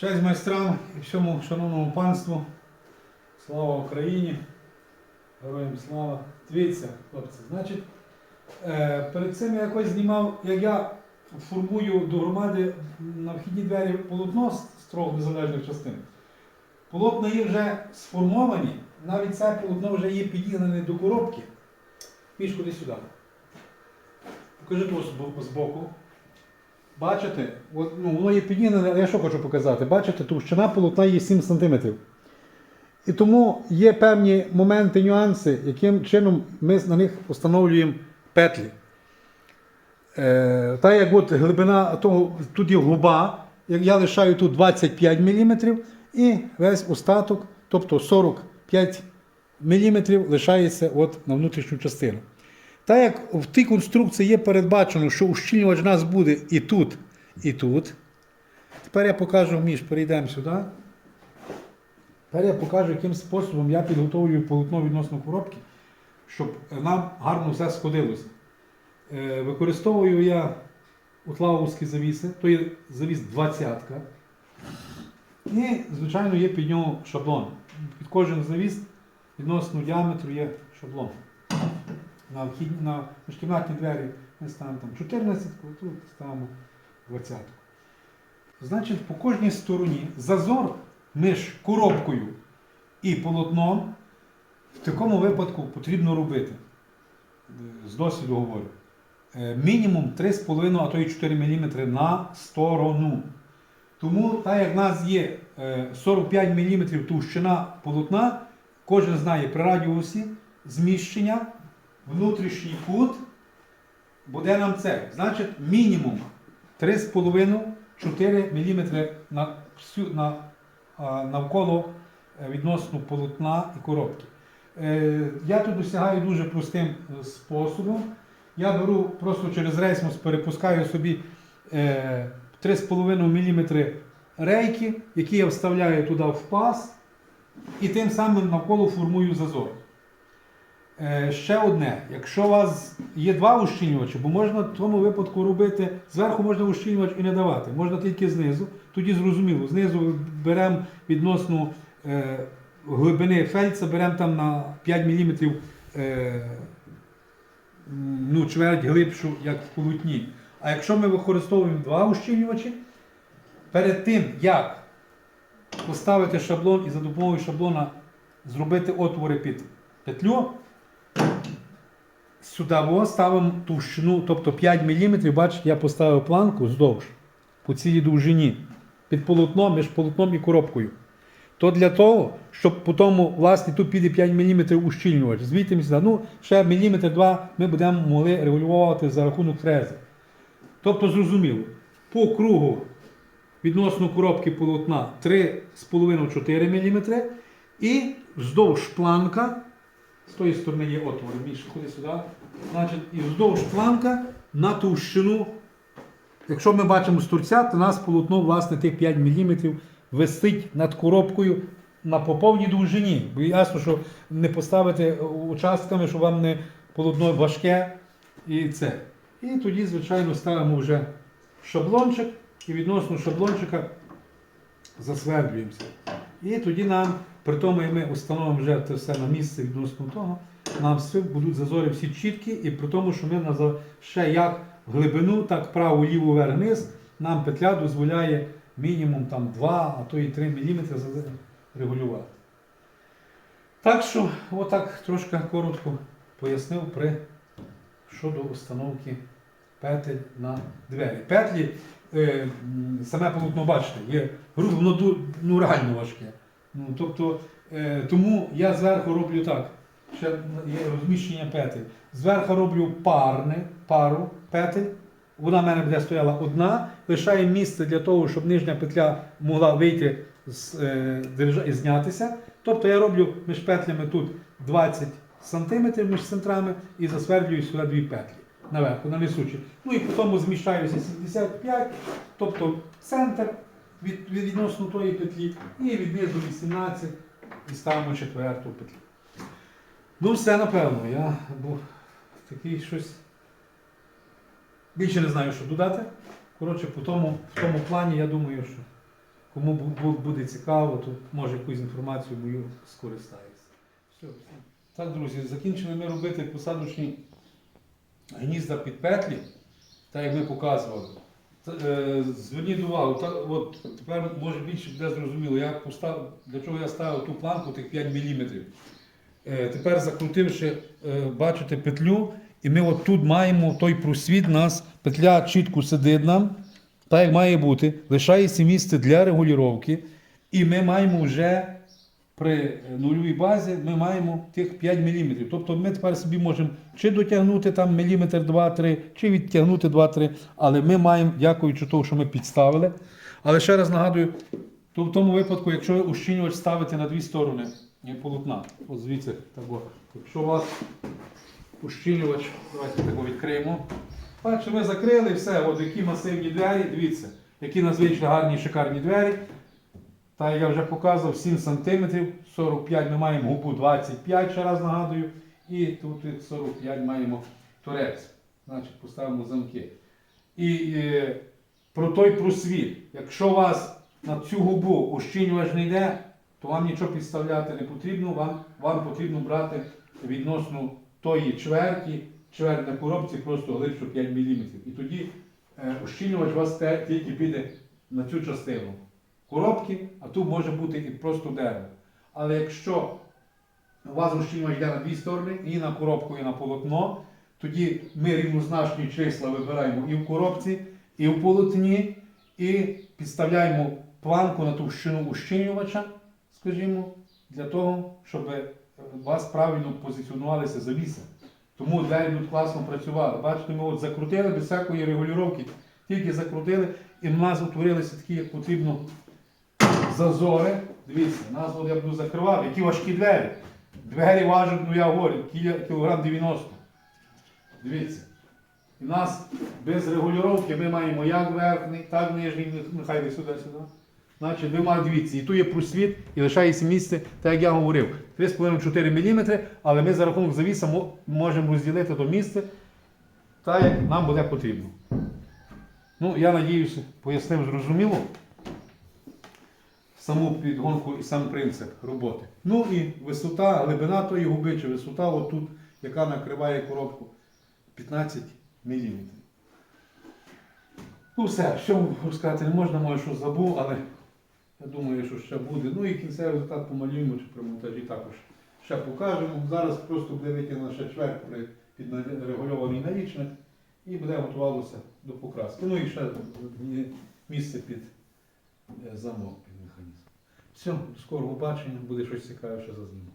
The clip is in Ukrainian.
Честь майстрам і всьому шановному панству. Слава Україні! Героям слава! Дивіться, хлопці, значить, е, перед цим я якось знімав, як я формую до громади на вхідні двері полотно з трьох незалежних частин. Полотна є вже сформовані, навіть це полотно вже є підігнане до коробки. Міш куди сюди. Покажи збоку- збоку. Бачите, от, ну, воно є підігнане, але я що хочу показати? Бачите, товщина полотна є 7 см. І тому є певні моменти, нюанси, яким чином ми на них встановлюємо петлі. Е, та як от глибина того, тут є губа, я лишаю тут 25 мм, і весь остаток, тобто 45 мм, лишається от на внутрішню частину. Так як в тій конструкції є передбачено, що ущільнювач у нас буде і тут, і тут. Тепер я покажу, Міш, перейдемо сюди. Тепер я покажу, яким способом я підготовлюю полотно відносно коробки, щоб нам гарно все сходилося. Е, Використовую я утлаувські завіси, то є завіс 20 І, звичайно, є під нього шаблон. Під кожен завіс відносно діаметру є шаблон. На, вхід, на міжкімнатні двері ми ставимо там 14, тут ставимо 20. Значить, по кожній стороні зазор між коробкою і полотном в такому випадку потрібно робити. З досвіду говорю. Е, Мінімум 3,5, а то й 4 мм на сторону. Тому, так як в нас є е, 45 мм товщина полотна, кожен знає при радіусі зміщення, внутрішній кут буде нам це. Значить, мінімум 3,5-4 мм на, на, навколо е, відносно полотна і коробки. Е, Я тут досягаю дуже простим е, способом. Я беру просто через рейсмус, перепускаю собі е, 3,5 мм рейки, які я вставляю туди в паз, і тим самим навколо формую зазор. Е, Ще одне, якщо у вас є два ущільнювачі, бо можна в тому випадку робити, зверху можна ущільнювач і не давати, можна тільки знизу, тоді зрозуміло, знизу беремо відносно е, глибини фельдса, беремо там на 5 мм е, ну, чверть глибшу, як в полотні. А якщо ми використовуємо два ущільнювачі, перед тим, як поставити шаблон і за допомогою шаблона зробити отвори під петлю, сюди ставимо товщину, тобто 5 мм, бачите, я поставив планку вздовж по цілій довжині під полотном, між полотном і коробкою. То для того, щоб по тому, власне, тут піде 5 мм ущільнювач. Звідти сюди, ну, ще міліметр два ми будемо могли регулювати за рахунок фрези. Тобто, зрозуміло, по кругу відносно коробки полотна 3,5-4 мм і вздовж планка, з тої сторони є отвори, більше ходи сюди. Значить, і вздовж планка на товщину. Якщо ми бачимо з торця, то нас полотно, власне, тих 5 мм висить над коробкою на поповній довжині. Бо ясно, що не поставити участками, щоб вам не полотно важке і це. І тоді, звичайно, ставимо вже шаблончик і відносно шаблончика засвердлюємося. І тоді нам, при тому, як ми встановимо вже це все на місце відносно того, нам будуть зазори всі чіткі, і при тому, що ми ще як глибину, так право, ліву, вверх, вниз, нам петля дозволяє мінімум там 2, а то і 3 мм регулювати. Так що, отак трошки коротко пояснив при щодо установки петель на двері. Петлі, е, саме полотно бачите, є грубо, воно ну, реально важке. Ну, тобто, е, тому я зверху роблю так. Ще є розміщення петель. Зверху роблю парне, пару петель. Вона в мене буде стояла одна, лишає місце для того, щоб нижня петля могла вийти з е, і знятися. Тобто я роблю між петлями тут 20 см між центрами і засвердлюю сюди дві петлі наверху, на несучі. Ну і потім зміщаюся 75, тобто центр від, від відносно тої петлі, і віднизу 18 і ставимо четверту петлю. Ну, все напевно, я був такий щось. Більше не знаю, що додати. Коротше, по тому, в тому плані, я думаю, що Кому бу- бу- буде цікаво, то може якусь інформацію мою скористається. Все. Так, друзі, закінчили ми робити посадочні гнізда під петлі, так як ми показували. Е, Зверніть увагу, та, от, тепер може більше буде зрозуміло, я постав, для чого я ставив ту планку тих 5 мм. Е, тепер закрутивши, е, бачите, петлю, і ми от тут маємо той просвіт, нас петля чітко сидить нам, так як має бути, лишається місце для регулювання, і ми маємо вже при нульовій базі ми маємо тих 5 мм. Тобто ми тепер собі можемо чи дотягнути там міліметр 2-3, чи відтягнути 2-3, але ми маємо, дякуючи тому, що ми підставили. Але ще раз нагадую, то в тому випадку, якщо ви ущільнювач ставите на дві сторони полотна, от звідси, так, якщо у вас ущільнювач, давайте його відкриємо. Бачите, ми закрили все, от які масивні двері, дивіться, які надзвичайно гарні шикарні двері. Та я вже показував 7 см, 45 ми маємо губу 25, ще раз нагадую. І тут 45 маємо торець. Значить, поставимо замки. І е, про той просвіт. Якщо у вас на цю губу ущільнювач не йде, то вам нічого підставляти не потрібно, вам, вам потрібно брати відносно тої чверті, чверть на коробці просто глибше 5 мм. І тоді е, ущільнювач у вас тільки піде на цю частину коробки, а тут може бути і просто дерево. Але якщо у вас ущільнювач йде на дві сторони, і на коробку, і на полотно, тоді ми рівнозначні числа вибираємо і в коробці, і в полотні, і підставляємо планку на товщину ущільнювача, скажімо, для того, щоб у вас правильно позиціонувалися завіси. Тому двері тут класно працювали. Бачите, ми от закрутили без всякої регулювання, тільки закрутили, і в нас утворилися такі, як потрібно, зазори. Дивіться, нас от я буду закривати, які важкі двері. Двері важать, ну я говорю, кілограм 90. Дивіться. І нас без регулювання ми маємо як верхній, так нижній, нехай не сюди, сюди. Значить, ви маєте дивіться, і тут є просвіт, і лишається місце, так як я говорив, 3,5-4 мм, але ми за рахунок завіса можемо розділити то місце так, як нам буде потрібно. Ну, я надіюся, пояснив зрозуміло саму підгонку і сам принцип роботи. Ну і висота, глибина тої губи, чи висота отут, яка накриває коробку 15 мм. Ну все, що сказати не можна, може, що забув, але я думаю, що ще буде. Ну і кінцевий результат помалюємо чи при монтажі також ще покажемо. Зараз просто буде витягнена ще чверть при підрегульований налічник і буде готувалося до покраски. Ну і ще місце під замок, під механізм. Все, скоро побачення, буде щось цікаве, що зазніму.